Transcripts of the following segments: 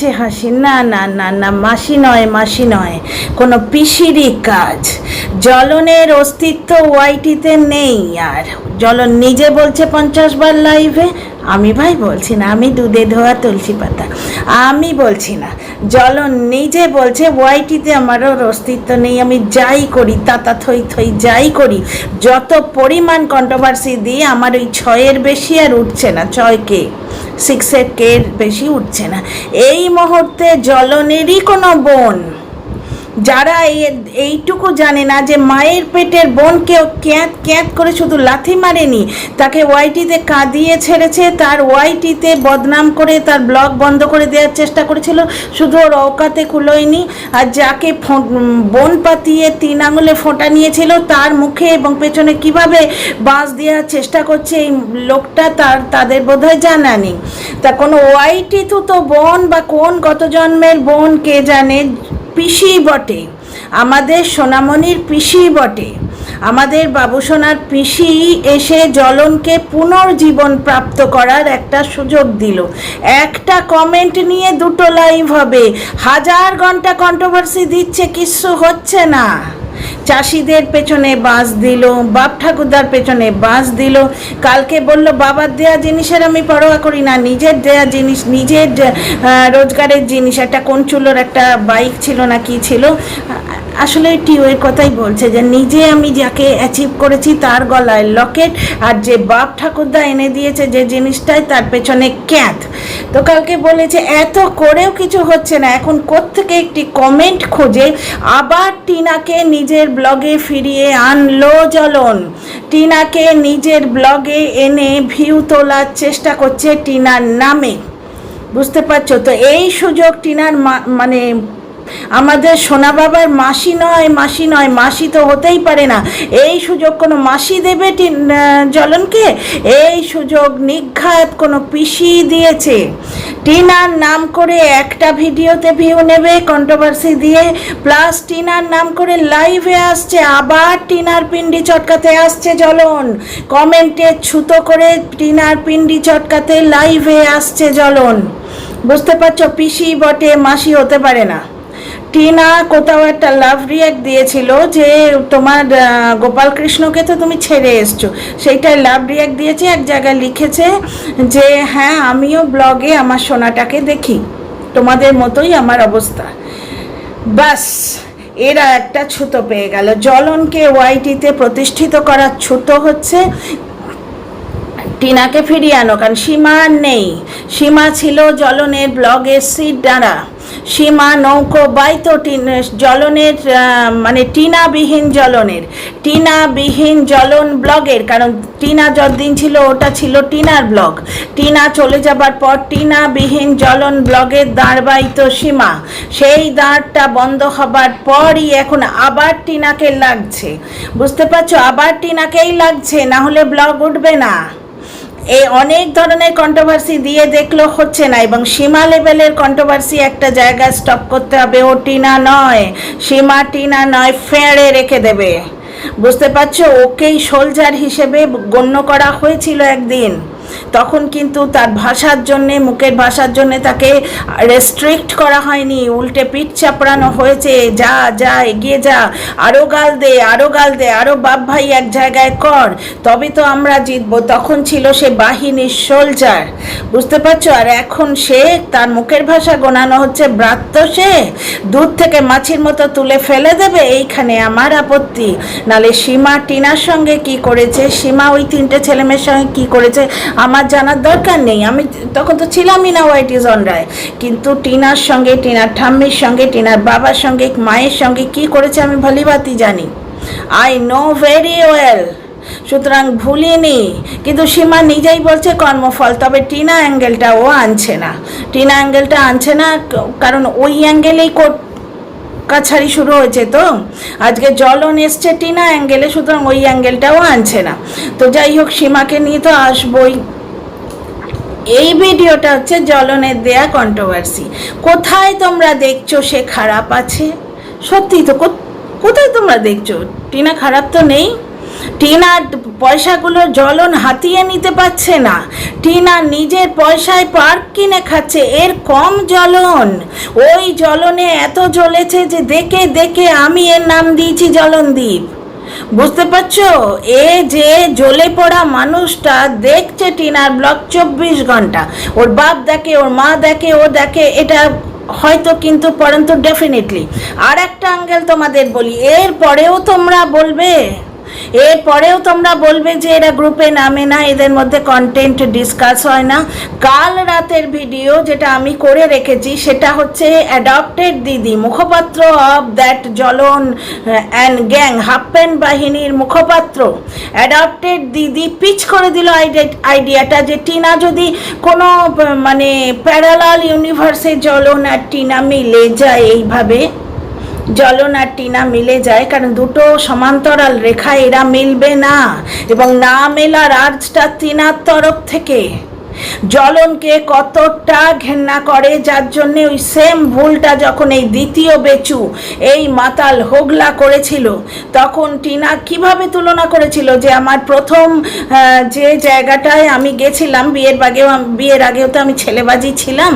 পাচ্ছে হাসি। না না না না, মাসি নয় মাসি নয়। কোনো পিসিরই কাজ। জলনের অস্তিত্ব ওয়াইটিতে নেই আর। জলন নিজে বলছে পঞ্চাশ বার লাইভে আমি ভাই বলছি না, আমি দুধে ধোয়া তুলসী পাতা। আমি বলছি না, জ্বলন নিজে বলছে, ওয়াইটিতে আমারও অস্তিত্ব নেই, আমি যাই করি, তাতা থই থই যাই করি। যত পরিমাণ কন্ট্রোভার্সি দিয়ে আমার ওই ছয়ের বেশি আর উঠছে না ছয়কে সিক্সের কে বেশি উঠছে না। এই মুহূর্তে জলনেরই কোনো বোন যারা এ- এইটুকু জানে না যে মায়ের পেটের বোনকেও ক্যাঁত ক্যাঁত করে শুধু লাথি মারেনি, তাকে ওয়াইটিতে কাঁদিয়ে ছেড়েছে, তার ওয়াইটিতে বদনাম করে তার ব্লগ বন্ধ করে দেওয়ার চেষ্টা করেছিল, শুধু ওর অকাতে কুলোয়নি, আর যাকে বোন পাতিয়ে তিন আঙুলে ফোঁটা নিয়েছিল, তার মুখে এবং পেছনে কীভাবে বাঁশ দেওয়ার চেষ্টা করছে এই লোকটা তার, তাদের বোধহয় জানা নেই। তা কোনো ওয়াইটি তো তো বোন বা কোন গত জন্মের বোন কে জানে পিসি বটে। আমাদের সোনামণির পিসি বটে। আমাদের বাবুসোনার পিসি এসে জলনকে পুনর্জীবন প্রাপ্ত করার একটা সুযোগ দিল। একটা কমেন্ট নিয়ে দুটো লাইভ হবে। হাজার ঘণ্টা কন্ট্রোভার্সি দিচ্ছে কিছু হচ্ছে না। চাষিদের পেছনে বাঁশ দিল, বাপ ঠাকুরদার পেছনে বাঁশ দিল। কালকে বলল, বাবার দেয়া জিনিসের আমি পরোয়া করি না, নিজের দেয়া জিনিস, নিজের রোজগারের জিনিস, একটা কোন চুলোর একটা বাইক ছিল না কি ছিল? আসলে টিওয়ের কথাই বলছে যে নিজে আমি যাকে অ্যাচিভ করেছি তার গলায় লকেট আর যে বাপ ঠাকুরদা এনে দিয়েছে যে জিনিসটাই তার পেছনে ক্যাঁত। তো কালকে বলেছে, এত করেও কিছু হচ্ছে না। এখন কোত্থেকে একটি কমেন্ট খোঁজে, আবার টিনাকে নিজের ব্লগে ফিরিয়ে আনলো জ্বলন। টিনাকে নিজের ব্লগে এনে ভিউ তোলার চেষ্টা করছে টিনার নামে। বুঝতে পারছ? তো এই সুযোগ টিনার মানে আমাদের সোনা বাবার মাসি নয় মাসি নয় মাসি তো হতেই পারে না। এই সুযোগ কোনো মাসি দেবে আহ, এই সুযোগ নিঘাত কোনো পিসি দিয়েছে। টিনার নাম করে একটা ভিডিওতে ভিউ নেবে কন্ট্রোভার্সি দিয়ে। প্লাস টিনার নাম করে লাইভে আসছে আবার টিনার পিন্ডি চটকাতে আসছে জলন। কমেন্টে ছুতো করে টিনার পিন্ডি চটকাতে লাইভে আসছে জলন। বুঝতে পারছ পিসি বটে মাসি হতে পারে না। টিনা কোথাও একটা লাভ রিয়াক্ট দিয়েছিল যে তোমার আহ, গোপাল কৃষ্ণকে তো তুমি ছেড়ে এসছো। সেইটাই লাভ রিয়াক্ট দিয়েছে এক জায়গায় লিখেছে যে হ্যাঁ আমিও ব্লগে আমার সোনাটাকে দেখি। তোমাদের মতোই আমার অবস্থা। বাস এরা একটা ছুতো পেয়ে গেল। জলনকে ওয়াইটিতে প্রতিষ্ঠিত করার ছুতো হচ্ছে টিনাকে ফিরিয়ে আনো, কারণ সীমা আর নেই। সীমা ছিল জলনের ব্লগের সিট দ্বারা। সীমা নৌকো বাইতো জলনের মানে টিনাবিহীন জলনের টিনাবিহীন জলন ব্লগের, কারণ টিনা যতদিন ছিল ওটা ছিল টিনার ব্লগ। টিনা চলে যাবার পর টিনাবিহীন জলন ব্লগের দাঁড় বাইতো সীমা। সেই দাঁড়টা বন্ধ হবার পরই এখন আবার টিনাকে লাগছে। বুঝতে পারছ? আবার টিনাকেই লাগছে, না হলে ব্লগ উঠবে না। এই অনেক ধরনের কন্ট্রোভার্সি দিয়ে দেখল হচ্ছে না, এবং সীমা লেভেলের কন্ট্রোভার্সি একটা জায়গায় স্টপ করতে হবে। ও টিনা নয়, সীমা টিনা নয়, ফেঁড়ে রেখে দেবে। বুঝতে পারছ? ওকেই সোলজার হিসেবে গণ্য করা হয়েছিল একদিন। তখন কিন্তু তার ভাষার জন্যে, মুখের ভাষার জন্যে তাকে রেস্ট্রিক্ট করা হয়নি। উল্টে পিঠ চাপড়ানো হয়েছে। যা যা, এগিয়ে যা। আরও গাল দে আরও গাল দে আরও বাপ ভাই এক জায়গায় কর। তবে তো আমরা জিতবো। তখন ছিল সে বাহিনীর সোলজার বুঝতে পারছ? আর এখন সে, তার মুখের ভাষা গোনানো হচ্ছে ব্রাত্য সে। দুধ থেকে মাছির মতো তুলে ফেলে দেবে। এইখানে আমার আপত্তি। নালে সীমা, টিনার সঙ্গে কি করেছে? সীমা ওই তিনটে ছেলেমেয়ের সঙ্গে কি করেছে? আমার জানার দরকার নেই। আমি তখন তো ছিলামই না হোয়াইট ইজ অন রায় কিন্তু টিনার সঙ্গে, টিনার ঠাম্মির সঙ্গে, টিনার বাবার সঙ্গে, মায়ের সঙ্গে কি করেছে আমি ভালিবাতি জানি। আই নো ভেরি ওয়েল সুতরাং ভুলিনি কিন্তু সীমা নিজেই বলছে কর্মফল, তবে টিনা অ্যাঙ্গেলটা ও আনছে না। টিনা অ্যাঙ্গেলটা আনছে না, কারণ ওই অ্যাঙ্গেলেই কাছারি শুরু হয়েছে তো। আজকে জলন এসছে টিনা অ্যাঙ্গেলে সুতরাং ওই অ্যাঙ্গেলটাও আনছে না। তো যাই হোক, সীমাকে নিয়ে তো আসবই। এই ভিডিওটা হচ্ছে জলনের দেয়া কন্ট্রোভার্সি কোথায় তোমরা দেখছ সে খারাপ আছে? সত্যি তো কোথায় তোমরা দেখছ? টিনা খারাপ তো নেই। টিনা পয়সাগুলো জলন হাতিয়ে নিতে পারছে না। টিনা নিজের পয়সায় পার্ক কিনে খাচ্ছে, এর কম জলন ওই জলনে এত জ্বলেছে যে দেখে দেখে আমি এর নাম দিয়েছি জ্বলনদ্বীপ বুঝতে পারছ? এ যে জ্বলে পড়া মানুষটা দেখছে টিনার ব্লক চব্বিশ ঘণ্টা। ওর বাপ দেখে, ওর মা দেখে, ও দেখে, এটা হয়তো কিন্তু পরন্তু ডেফিনেটলি আর একটা অ্যাঙ্গেল তোমাদের বলি এর পরেও তোমরা বলবে এরপরেও তোমরা বলবে যে এরা গ্রুপে নামে না, এদের মধ্যে কন্টেন্ট ডিসকাস হয় না। কাল রাতের ভিডিও যেটা আমি করে রেখেছি, সেটা হচ্ছে অ্যাডপ্টেড দিদি, মুখপাত্র অফ দ্যাট জ্বলন অ্যান্ড গ্যাং হাফপ্যান্ট বাহিনীর মুখপাত্র। অ্যাডপ্টেড দিদি পিচ করে দিল আইডিয়াটা যে টিনা যদি কোনো মানে প্যারালাল ইউনিভার্সে জ্বলন আর টিনা মিলে যায় এইভাবে জ্বলন আর টিনা মিলে যায়, কারণ দুটো সমান্তরাল রেখা এরা মিলবে না। এবং না মেলার আর্জটা টিনার তরফ থেকে। জ্বলনকে কতটা ঘেন্না করে, যার জন্য ওই সেম ভুলটা যখন এই দ্বিতীয় বেচু, এই মাতাল হোগলা করেছিল, তখন টিনা কীভাবে তুলনা করেছিল যে আমার প্রথম যে জায়গাটায় আমি গেছিলাম, বিয়ের আগেও বিয়ের আগেও তো আমি ছেলেবাজি ছিলাম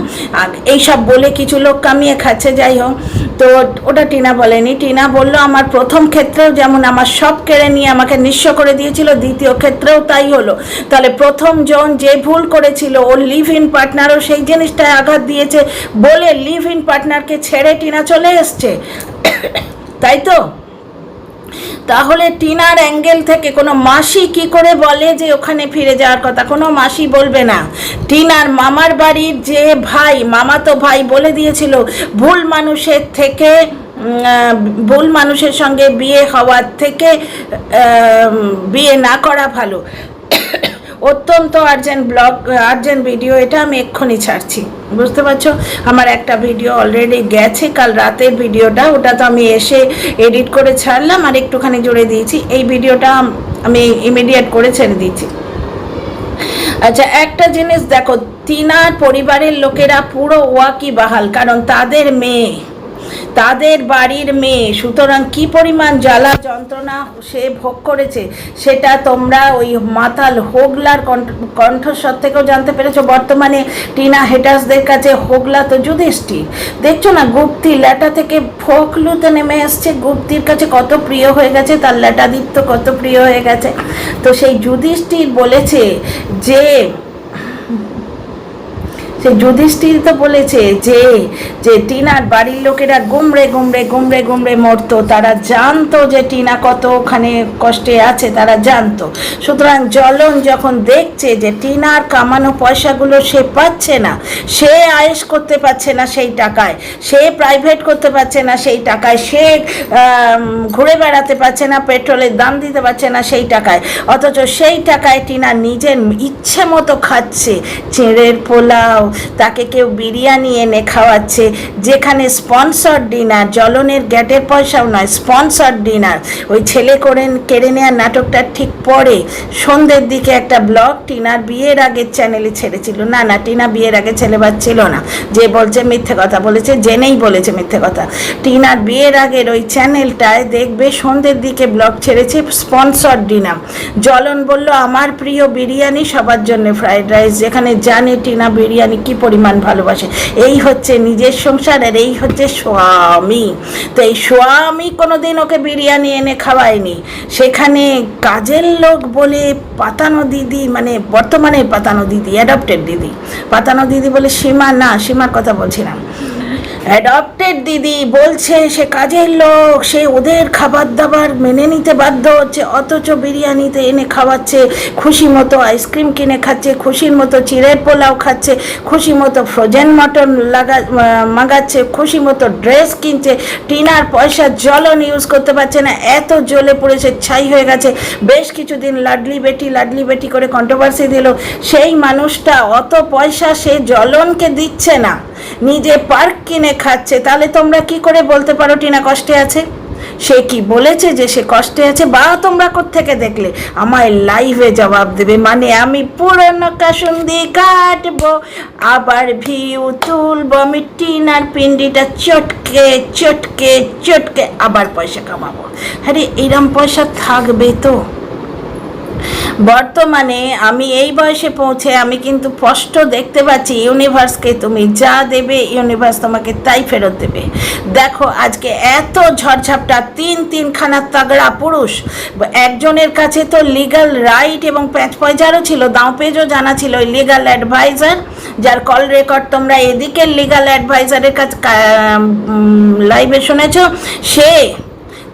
এইসব বলে কিছু লোক কামিয়ে খাচ্ছে, যাই হোক। তো ওটা টিনা বলেনি। টিনা বলল, আমার প্রথম ক্ষেত্রেও যেমন আমার সব কেড়ে নিয়ে আমাকে নিঃস্ব করে দিয়েছিল, দ্বিতীয় ক্ষেত্রেও তাই হলো। তাহলে প্রথম জন যে ভুল করেছিল ওর লিভ ইন পার্টনারও সেই জিনিসটায় আঘাত দিয়েছে বলে লিভ ইন পার্টনারকে ছেড়ে টিনা চলে এসছে। তাই তো? তাহলে টিনার অ্যাঙ্গেল থেকে কোনো মাসি কি করে বলে যে ওখানে ফিরে যাওয়ার কথা? কোনো মাসি বলবে না। টিনার মামার বাড়ির যে ভাই, মামা তো ভাই বলে দিয়েছিল, ভুল মানুষের থেকে ভুল মানুষের সঙ্গে বিয়ে হওয়ার থেকে বিয়ে না করা ভালো। অত্যন্ত আর্জেন্ট ব্লগ আর্জেন্ট ভিডিও এটা আমি এক্ষুনি ছাড়ছি। বুঝতে পারছ? আমার একটা ভিডিও অলরেডি গেছে, কাল রাতের ভিডিওটা ওটা তো আমি এসে এডিট করে ছাড়লাম আর একটুখানি জুড়ে দিয়েছি। এই ভিডিওটা আমি ইমিডিয়েট করে ছেড়ে দিয়েছি। আচ্ছা একটা জিনিস দেখো তিনার পরিবারের লোকেরা পুরো ওয়াকি বাহাল কারণ তাদের মেয়ে। তাদের বাড়ির মেয়ে। সুতরাং কি পরিমাণ জ্বালা যন্ত্রণা সে ভোগ করেছে, সেটা তোমরা ওই মাতাল হোগলার কণ্ঠ- কণ্ঠস্বর থেকেও জানতে পেরেছ। বর্তমানে টিনা হেটার্সদের কাছে হোগলা তো যুধিষ্ঠির। দেখছ না, গুপ্তি ল্যাটা থেকে ফোকলুতে নেমে এসছে। গুপ্তির কাছে কত প্রিয় হয়ে গেছে, তার ল্যাটাদীপ্ত কত প্রিয় হয়ে গেছে। তো সেই যুধিষ্ঠির বলেছে যে সে যুধিষ্ঠির তো বলেছে যে যে টিনার বাড়ির লোকেরা গুমড়ে গুমড়ে গুমড়ে গুমড়ে মরতো, তারা জানতো যে টিনা কত ওখানে কষ্টে আছে, তারা জানতো। সুতরাং জলন যখন দেখছে যে টিনার কামানো পয়সাগুলো সে পাচ্ছে না, সে আয়েস করতে পারছে না সেই টাকায়, সে প্রাইভেট করতে পারছে না সেই টাকায়, সে ঘুরে বেড়াতে পারছে না পেট্রোলের দাম দিতে পারছে না সেই টাকায়। অথচ সেই টাকায় টিনা নিজের ইচ্ছে মতো খাচ্ছে, চেঁড়ের পোলাও তাকে কেউ বিরিয়ানি এনে খাওয়াচ্ছে, যেখানে স্পন্সর ডিনার জলনের গ্যাটের পয়সাও নয় স্পন্সর ডিনার ওই ছেলে করে কেড়ে নেওয়ার নাটকটা ঠিক পরে। সন্ধ্যের দিকে একটা ব্লগ টিনার বিয়ের আগের চ্যানেলে ছেড়েছিল। না না, টিনা বিয়ের আগে ছেলেবার ছিল না। যে বলছে মিথ্যে কথা বলেছে, জেনেই বলেছে মিথ্যে কথা। টিনার বিয়ের আগের ওই চ্যানেলটায় দেখবে সন্ধ্যের দিকে ব্লগ ছেড়েছে স্পন্সর ডিনার জলন বলল, আমার প্রিয় বিরিয়ানি, সবার জন্য ফ্রাইড রাইস যেখানে জানে টিনা বিরিয়ানি কি পরিমাণ ভালোবাসে? এই হচ্ছে নিজের সংসার আর এই হচ্ছে স্বামী। তো এই স্বামী কোনোদিন ওকে বিরিয়ানি এনে খাওয়ায়নি। সেখানে কাজের লোক বলে পাতানো দিদি মানে বর্তমানে পাতানো দিদি অ্যাডপ্টেড দিদি। পাতানো দিদি বলে, সীমা, না, সীমার কথা বলছিলাম অ্যাডপ্টেড দিদি বলছে, সে কাজের লোক, সে ওদের খাবার দাবার মেনে নিতে বাধ্য হচ্ছে, অথচ বিরিয়ানিতে এনে খাওয়াচ্ছে, খুশি মতো আইসক্রিম কিনে খাচ্ছে, খুশির মতো চিড়ের পোলাও খাচ্ছে, খুশি মতো ফ্রোজেন মটন লাগা মাগাচ্ছে, খুশি মতো ড্রেস কিনছে, টিনার পয়সা জ্বলন ইউজ করতে পারছে না, এত জ্বলে পড়েছে, ছাই হয়ে গেছে। বেশ কিছুদিন লাডলি বেটি লাডলি বেটি করে কন্ট্রোভার্সি দিল। সেই মানুষটা অত পয়সা সে জলনকে দিচ্ছে না। নিজে পার্ক কিনে খাচ্ছে, তাহলে তোমরা কি করে বলতে পারো টিনা কষ্টে আছে? সে কি বলেছে যে সে কষ্টে আছে? বা তোমরা থেকে দেখলে? আমায় লাইভে জবাব দেবে মানে আমি পুরনো কাসুন্দি কাটবো, আবার ভিউ তুলবো, আমি টিনার পিন্ডিটা চটকে চটকে চটকে আবার পয়সা কামাবো। আরে, এরম পয়সা থাকবে তো। বর্তমানে আমি এই বয়সে পৌঁছে আমি কিন্তু স্পষ্ট দেখতে পাচ্ছি, ইউনিভার্সকে তুমি যা দেবে, ইউনিভার্স তোমাকে তাই ফেরত দেবে। দেখো, আজকে এত ঝড়ঝাপটা, তিন তিনখানা তাগড়া পুরুষ, একজনের কাছে তো লিগাল রাইট এবং প্যাঁচ পয়জারও ছিল, দাঁও পেজও জানা ছিল ওই লিগাল অ্যাডভাইজার যার কল রেকর্ড তোমরা এদিকের লিগাল অ্যাডভাইজারের কাছে লাইভে শুনেছ, সে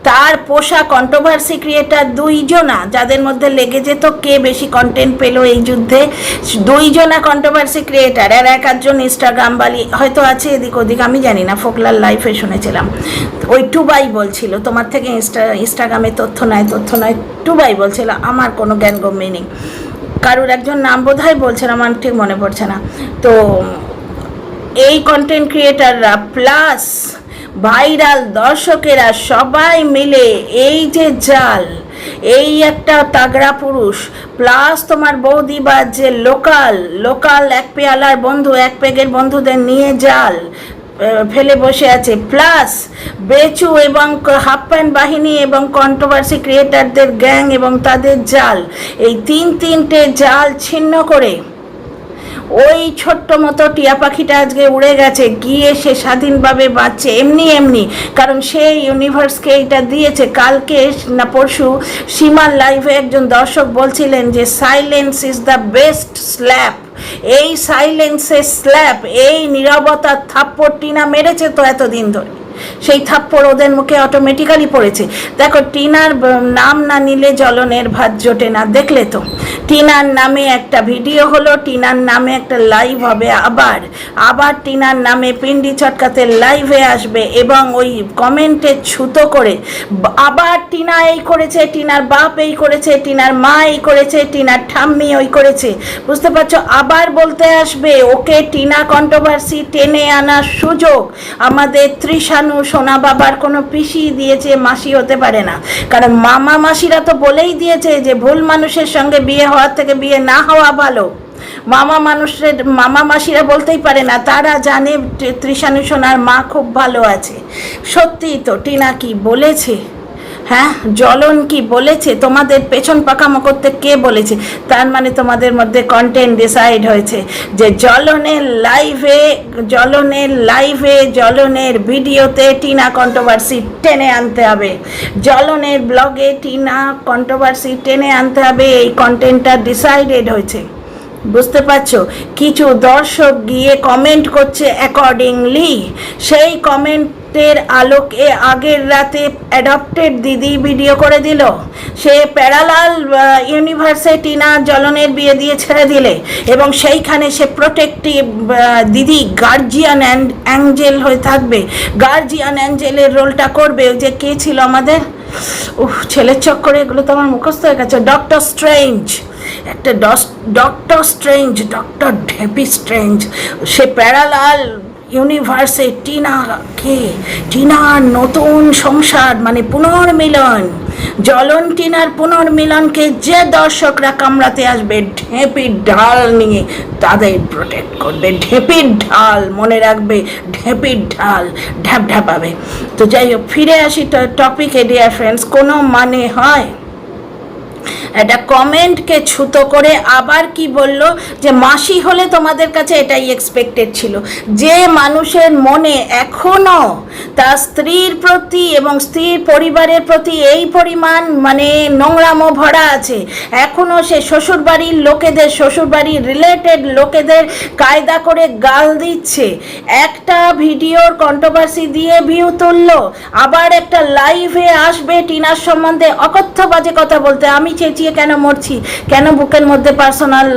তার পোষা কন্ট্রোভার্সি ক্রিয়েটার দুইজনা, যাদের মধ্যে লেগে যেত কে বেশি কন্টেন্ট পেল এই যুদ্ধে, দুইজনা কন্ট্রোভার্সি ক্রিয়েটার আর এক আধজন ইনস্টাগ্রাম বালি, হয়তো আছে এদিক ওদিক, আমি জানি না, ফোকলার লাইফে শুনেছিলাম। ওই টুবাই বলছিল, তোমার থেকে ইনস্টা ইনস্টাগ্রামে তথ্য নয় তথ্য নয় টুবাই বলছিল, আমার কোনো জ্ঞান গম্যে নেই। কারোর একজন নাম বোধ হয় বলছেন আমার ঠিক মনে পড়ছে না। তো, এই কন্টেন্ট ক্রিয়েটাররা প্লাস ভাইরাল দর্শকেরা সবাই মিলে এই যে জাল, এই একটা তাগড়া পুরুষ প্লাস তোমার বৌদি বা যে লোকাল লোকাল এক পেয়ালার বন্ধু, এক পেগের বন্ধুদের নিয়ে জাল ফেলে বসে আছে। প্লাস বেচু এবং হাফ প্যান্ট বাহিনী এবং কন্ট্রোভার্সি ক্রিয়েটারদের গ্যাং এবং তাদের জাল, এই তিন তিনটে জাল ছিন্ন করে ওই ছোট্ট মতো টিয়া পাখিটা আজকে উড়ে গেছে, গিয়ে সে স্বাধীনভাবে বাঁচছে, এমনি এমনি। কারণ সে ইউনিভার্সকে এটা দিয়েছে। কালকে না পরশু সীমার লাইভে একজন দর্শক বলছিলেন যে silence is the best slap এই সাইলেন্সের স্ল্যাপ এই নিরবতার থাপ্পড়টি না মেরেছে তো এতদিন ধরে? সেই থাপ্পড় ওদের মুখে অটোমেটিক্যালি পড়েছে। দেখো, টিনার নাম না নিলে জলনের ভাত জোটে না, দেখলে তো। টিনার নামে একটা ভিডিও হলো, টিনার নামে একটা লাইভ হবে আবার। আবার টিনার নামে পিন্ডি চটকাতে লাইভে আসবে এবং ওই কমেন্টে ছুতো করে আবার টিনা এই করেছে, টিনার বাপ এই করেছে, টিনার মা এই করেছে, টিনার ঠাম্মি ওই করেছে। বুঝতে পারছ? আবার বলতে আসবে, ওকে টিনা কন্ট্রোভার্সি টেনে আনার সুযোগ। আমাদের ত্রিশানু সোনা বাবার কোনো পিসি দিয়েছে, মাসি হতে পারে না। কারণ মামা মাসিরা তো বলেই দিয়েছে যে ভুল মানুষের সঙ্গে বিয়ে হওয়ার থেকে বিয়ে না হওয়া ভালো। মামা মানুষের, মামা মাসিরা বলতেই পারে না, তারা জানে তৃষানু সোনার মা খুব ভালো আছে। সত্যিই তো টিনা কি বলেছে? হ্যাঁ জ্বলন কি বলেছে? তোমাদের পেছন পাকামো করতে কে বলেছে? তার মানে তোমাদের মধ্যে কন্টেন্ট ডিসাইড হয়েছে যে জ্বলনের লাইভে জ্বলনের লাইভে জ্বলনের ভিডিওতে টিনা কন্ট্রোভার্সি টেনে আনতে হবে। জ্বলনের ব্লগে টিনা কন্ট্রোভার্সি টেনে আনতে হবে, এই কন্টেন্টটা ডিসাইডেড হয়েছে। বুঝতে পারছ? কিছু দর্শক গিয়ে কমেন্ট করছে অ্যাকর্ডিংলি সেই কমেন্টের আলোকে আগের রাতে অ্যাডপ্টেড দিদি ভিডিও করে দিল। সে প্যারালাল ইউনিভার্সে টিনা জ্বলনের বিয়ে দিয়ে ছেড়ে দিলে এবং সেইখানে সে প্রোটেক্টিভ দিদি গার্জিয়ান অ্যান্ড অ্যাঞ্জেল হয়ে থাকবে। গার্জিয়ান অ্যাঞ্জেলের রোলটা করবে। যে কে ছিল আমাদের? উহ ছেলের চক্করে এগুলো তো আমার মুখস্থ হয়ে গেছে। ডক্টর স্ট্রেঞ্জ একটা ডক্টর স্ট্রেঞ্জ ডক্টর ঢেপি স্ট্রেঞ্জ সে প্যারালাল ইউনিভার্সে টিনাকে, টিনার নতুন সংসার মানে পুনর্মিলন জলন টিনার পুনর্মিলনকে যে দর্শকরা কামড়াতে আসবে ঢেপির ঢাল নিয়ে তাদের প্রোটেক্ট করবে। ঢেপির ঢাল, মনে রাখবে ঢেপির ঢাল, ঢ্যাপ ঢ্যাপাবে তো যাই হোক, ফিরে আসি টপিকে ডিয়ার ফ্রেন্ডস কোনো মানে হয়? একটা কমেন্টকে ছুতো করে আবার কি বলল যে, মাসি হলে তোমাদের কাছে এটাই এক্সপেক্টেড ছিল। যে মানুষের মনে এখনও তার স্ত্রীর প্রতি এবং স্ত্রীর পরিবারের প্রতি এই পরিমাণ মানে নোংরামো ভরা আছে এখনও সে শ্বশুরবাড়ির লোকেদের, শ্বশুরবাড়ির রিলেটেড লোকেদের কায়দা করে গাল দিচ্ছে। একটা ভিডিওর কন্ট্রোভার্সি দিয়ে ভিউ তুললো, আবার একটা লাইভে আসবে টিনার সম্বন্ধে অকথ্য বাজে কথা বলতে। আমি চেঁচিয়ে কেন মরছি? কেন বুকের মধ্যে পার্সোনাল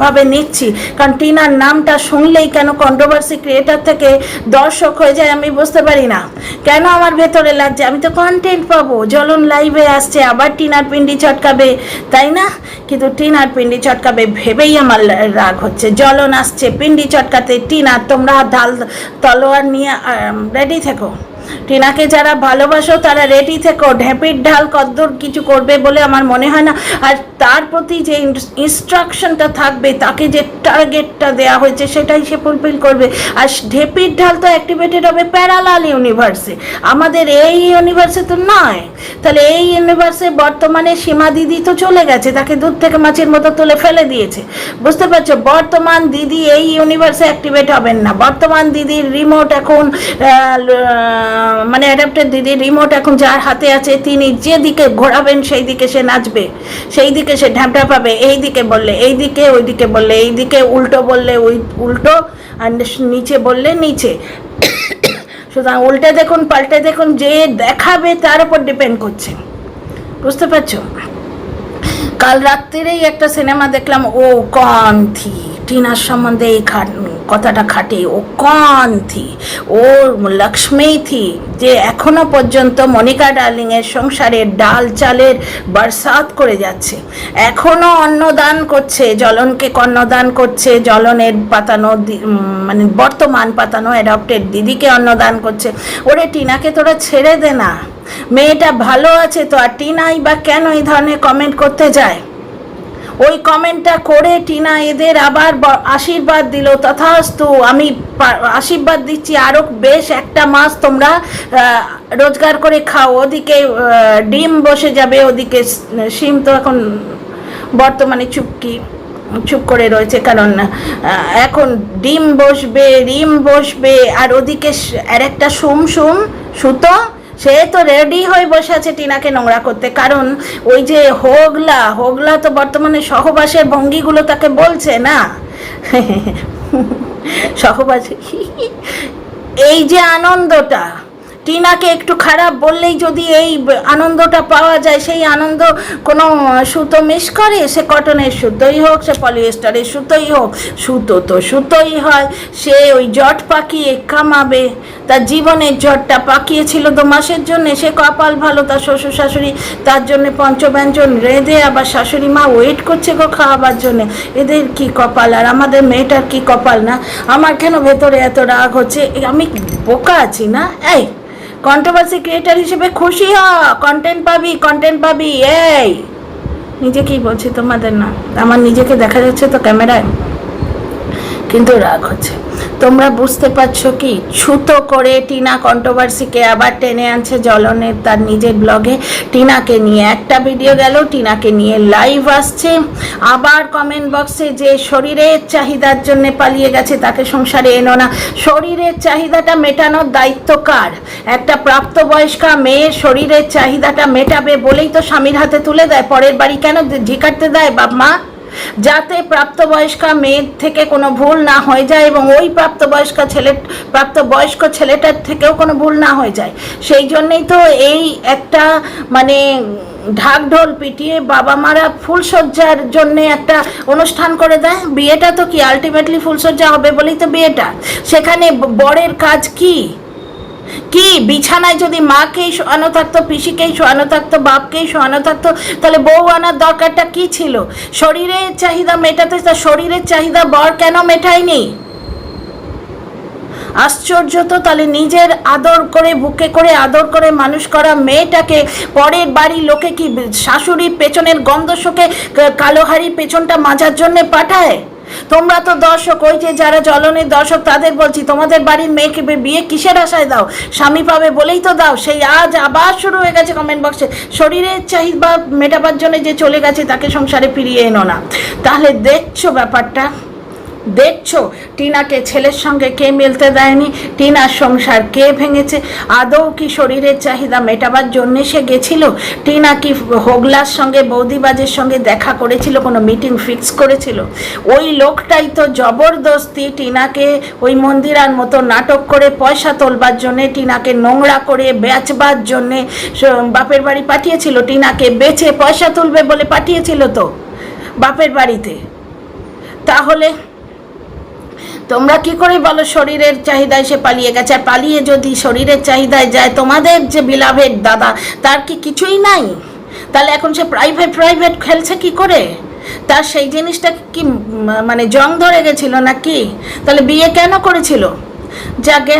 ভাবে নিচ্ছি? কারণ টিনার নামটা শুনলেই কেন কন্ট্রোভার্সি ক্রিয়েটার থেকে দর্শক হয়ে যায় আমি বুঝতে পারি না। কেন আমার ভেতরে লাগছে? আমি তো কন্টেন্ট পাবো। জ্বলন লাইভে আসছে, আবার টিনার পিন্ডি চটকাবে, তাই না? কিন্তু টিনার পিন্ডি চটকাবে ভেবেই আমার রাগ হচ্ছে। জ্বলন আসছে, পিন্ডি চটকাতে টিনা, তোমরা ঢাল, তলোয়ার নিয়ে রেডি থেকো। টিনাকে যারা ভালোবাসো, তারা রেডি থেকো। ঢেপির ঢাল কদ্দূর কিছু করবে বলে আমার মনে হয় না। আর তার প্রতি যে ইনস্ট্রাকশনটা থাকবে, তাকে যে টার্গেটটা দেওয়া হয়েছে, সেটাই সে ফুলফিল করবে। আর ঢেপির ঢাল তো অ্যাক্টিভেটেড হবে প্যারালাল ইউনিভার্সে আমাদের এই ইউনিভার্সে তো নয়। তাহলে এই ইউনিভার্সে বর্তমানে সীমা দিদি তো চলে গেছে, তাকে দূর থেকে মাছের মতো তুলে ফেলে দিয়েছে। বুঝতে পারছ? বর্তমান দিদি এই ইউনিভার্সে অ্যাক্টিভেট হবেন না। বর্তমান দিদির রিমোট এখন মানে অ্যাডাপ্টেড দিদির রিমোট এখন যার হাতে আছে, তিনি যেদিকে ঘোরাবেন সেই দিকে সে নাচবে। সেই দিকে সে ঢ্যাপটা পাবে এই দিকে বললে এই দিকে ওই দিকে বললে এই দিকে উল্টো বললে ওই উল্টো আর নিচে বললে নিচে। সুতরাং উল্টে দেখুন, পাল্টে দেখুন, যে দেখাবে তার উপর ডিপেন্ড করছে। বুঝতে পারছ? কাল রাত্রিরেই একটা সিনেমা দেখলাম, ও কন্থি টিনার সম্বন্ধে এই কথাটা খাটে। ও কন্থি ও লক্ষ্মী থি? যে এখনও পর্যন্ত মনিকা ডার্লিংয়ের সংসারে ডাল চালের বরসাত করে যাচ্ছে। এখনও অন্নদান করছে জলনকে কন্যদান করছে জলনের পাতানো মানে বর্তমান পাতানো অ্যাডপ্টেড দিদিকে অন্নদান করছে। ওরে টিনাকে তোরা ছেড়ে দে না। মেয়েটা ভালো আছে তো, আর টিনাই বা কেন এই ধরনের কমেন্ট করতে যায়? ওই কমেন্টটা করে টিনা এদের আবার আশীর্বাদ দিল। তথাস্তু আমি আশীর্বাদ দিচ্ছি। আরও বেশ একটা মাস তোমরা রোজগার করে খাও। ওদিকে ডিম বসে যাবে। ওদিকে সিম তো এখন বর্তমানে চুপকি, চুপ করে রয়েছে। কারণ এখন ডিম বসবে রিম বসবে। আর ওদিকে আর একটা সুম সুম সুতো সে তো রেডি হয়ে বসে আছে টিনাকে নোংরা করতে। কারণ ওই যে হোগলা হোগলা তো বর্তমানে সহবাসের ভঙ্গিগুলো তাকে বলছে না। সহবাসে এই যে আনন্দটা। টিনাকে একটু খারাপ বললেই যদি এই আনন্দটা পাওয়া যায়, সেই আনন্দ কোনো সুতো মিস করে? সে কটনের সুতোই হোক, সে পলিয়েস্টারের সুতোই হোক, সুতো তো সুতোই হয়। সে ওই জট পাকিয়ে কামাবে। তার জীবনের জটটা পাকিয়েছিল দু মাসের জন্য। সে কপাল ভালো, তার শ্বশুর শাশুড়ি তার জন্য পঞ্চব্যঞ্জন রেঁধে, আবার শাশুড়ি মা ওয়েট করছে গো খাওয়াবার জন্য। এদের কি কপাল? আর আমাদের মেয়েটার কি কপাল না? আমার কেন ভেতরে এত রাগ হচ্ছে? আমি বোকা আছি না? এই কন্ট্রোভার্সি ক্রিয়েটার হিসেবে খুশি হ কন্টেন্ট পাবি কন্টেন্ট পাবি, এই! নিজে কি বলছি তোমাদের না? আমার নিজেকে দেখা যাচ্ছে তো ক্যামেরায়। কিন্তু রাগ হচ্ছে। তোমরা বুঝতে পারছ কি? ছুতো করে টিনা কন্ট্রোভার্সিকে আবার টেনে আনছে জলনের তার নিজের ব্লগে টিনাকে নিয়ে একটা ভিডিও গেল, টিনাকে নিয়ে লাইভ আসছে। আবার কমেন্ট বক্সে যে শরীরের চাহিদার জন্য পালিয়ে গেছে, তাকে সংসারে এনো না। শরীরের চাহিদাটা মেটানোর দায়িত্ব কার? একটা প্রাপ্তবয়স্কা মেয়ের শরীরের চাহিদাটা মেটাবে বলেই তো স্বামীর হাতে তুলে দেয়, পরের বাড়ি কেন ঝিকারতে দেয় বাপ মা যাতে প্রাপ্তবয়স্কা মেয়ের থেকে কোনো ভুল না হয়ে যায় এবং ওই প্রাপ্তবয়স্ক ছেলে প্রাপ্তবয়স্ক ছেলেটার থেকেও কোনো ভুল না হয়ে যায়। সেই জন্যেই তো এই একটা মানে ঢাক ঢোল পিটিয়ে বাবা মারা ফুলসজ্জার জন্য একটা অনুষ্ঠান করে দেয়। বিয়েটা তো কি আলটিমেটলি ফুলসজ্জা হবে বলেই তো বিয়েটা। সেখানে বরের কাজ কি? কি? বিছানায় যদি মাকেই শোয়ানো থাকতো, পিসিকেই শোয়ানো থাকতো, বাপকেই শোয়ানো থাকতো, তাহলে বউ আনার দরকারটা কি ছিল? শরীরের চাহিদা মেটাতে তার শরীরের চাহিদা বর কেন মেটায়নি? আশ্চর্য তো, তাহলে নিজের আদর করে, বুকে করে আদর করে মানুষ করা মেয়েটাকে পরের বাড়ির লোকে কি শাশুড়ির পেছনের গন্ধ শোকে কালো হাড়ির পেছনটা মাজার জন্য পাঠায়? তোমরা তো দর্শক, ওই যে যারা জলনের দর্শক, তাদের বলছি, তোমাদের বাড়ির মেয়েকে বিয়ে কিসের আশায় দাও? স্বামী পাবে বলেই তো দাও। সেই আজ আবার শুরু হয়ে গেছে কমেন্ট বক্সে শরীরের চাহিদা মেটাবার জন্য যে চলে গেছে, তাকে সংসারে ফিরিয়ে এনো না। তাহলে দেখছ ব্যাপারটা। দেখছ? টিনাকে ছেলের সঙ্গে কে মিলতে দেয়নি? টিনার সংসার কে ভেঙেছে? আদৌ কি শরীরের চাহিদা মেটাবার জন্য সে গেছিল? টিনা কি হোগলার সঙ্গে, বৌদিবাজের সঙ্গে দেখা করেছিল, কোনো মিটিং ফিক্স করেছিল? ওই লোকটাই তো জবরদস্তি টিনাকে ওই মন্দিরার মতো নাটক করে পয়সা তোলবার জন্যে, টিনাকে নোংরা করে বেচবার জন্যে বাপের বাড়ি পাঠিয়েছিল। টিনাকে বেচে পয়সা তুলবে বলে পাঠিয়েছিল তো, বাপের বাড়িতে। তাহলে তোমরা কি করে বলো শরীরের চাহিদায় সে পালিয়ে গেছে? আর পালিয়ে যদি শরীরের চাহিদায় যায়, তোমাদের যে বিলাভের দাদা, তার কি কিছুই নাই? তাহলে এখন সে প্রাইভেট প্রাইভেট খেলছে কি করে? তার সেই জিনিসটা কি মানে জং ধরে গেছিল নাকি? তাহলে বিয়ে কেন করেছিল? যাকে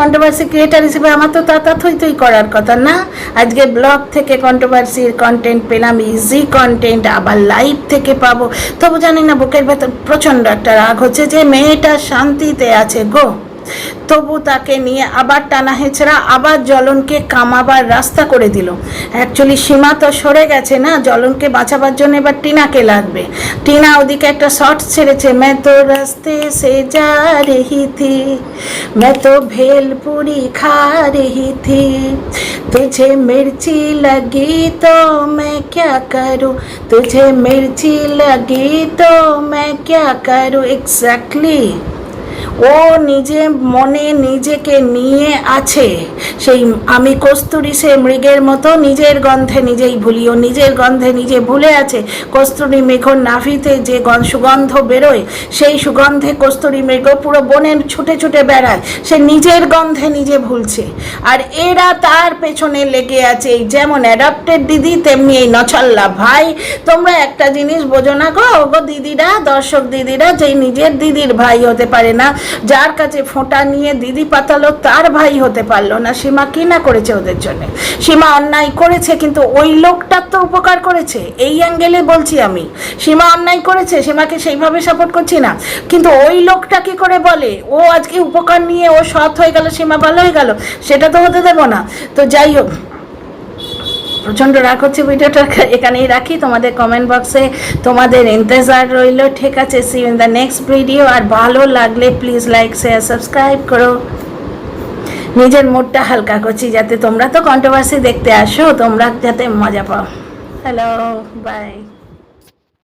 কন্ট্রোভার্সি ক্রিয়েটার হিসেবে আমার তো তা তা থই থই করার কথা না। আজকে ব্লগ থেকে কন্ট্রোভার্সির কন্টেন্ট পেলাম ইজি কন্টেন্ট আবার লাইভ থেকে পাবো। তবু জানি না, বুকের ভেতর প্রচণ্ড একটা রাগ হচ্ছে যে মেয়েটা শান্তিতে আছে, গো। তবু তাকে নিয়ে আবার টানা হেঁচড়া আবার জলনকে কামাবার রাস্তা করে দিল অ্যাকচুয়ালি সীমা তো সরে গেছে না জলনকে বাঁচাবার জন্য এবার টিনাকে লাগবে টিনা ওদিকে একটা শর্ট ছেড়েছে मैं तो রাস্তে সে যা रही थी मैं तो भेलपुरी खा रही थी तुझे मिर्ची लगी तो मैं क्या करूं तुझे मिर्ची लगी तो मैं क्या करूं एग्जैक्टली ও নিজে মনে নিজেকে নিয়ে আছে। সেই আমি কস্তুরি সে মৃগের মতো নিজের গন্ধে নিজেই ভুলি, ও নিজের গন্ধে নিজে ভুলে আছে। কস্তুরি মেঘর নাভিতে যে গন- সুগন্ধ বেরোয়, সেই সুগন্ধে কস্তুরি মৃগ পুরো বনের ছুটে ছুটে বেড়ায়। সে নিজের গন্ধে নিজে ভুলছে। আর এরা তার পেছনে লেগে আছে। এই যেমন অ্যাডাপ্টেড দিদি, তেমনি এই নছল্লা ভাই। তোমরা একটা জিনিস বোঝো না গো? গো দিদিরা, দর্শক দিদিরা, যেই নিজের দিদির ভাই হতে পারে না যার কাছে ফোঁটা নিয়ে দিদি পাতালো, তার ভাই হতে পারল না। সীমা কি না করেছে ওদের জন্য? সীমা অন্যায় করেছে, কিন্তু ওই লোকটার তো উপকার করেছে। এই অ্যাঙ্গেলে বলছি আমি, সীমা অন্যায় করেছে, সীমাকে সেইভাবে সাপোর্ট করছি না। কিন্তু ওই লোকটা কি করে বলে? ও আজকে উপকার নিয়ে ও সৎ হয়ে গেল, সীমা ভালো হয়ে গেল, সেটা তো হতে দেবো না। তো যাই হোক প্রচণ্ড রাগ হচ্ছে ভিডিওটা। এখানেই রাখি। তোমাদের কমেন্ট বক্সে তোমাদের ইন্তজার রইল। ঠিক আছে see in the next video আর ভালো লাগলে প্লিজ লাইক শেয়ার সাবস্ক্রাইব করো। নিজের মুডটা হালকা করছি যাতে তোমরা তো কন্ট্রোভার্সি দেখতে আসো, তোমরা যাতে মজা পাও। Hello bye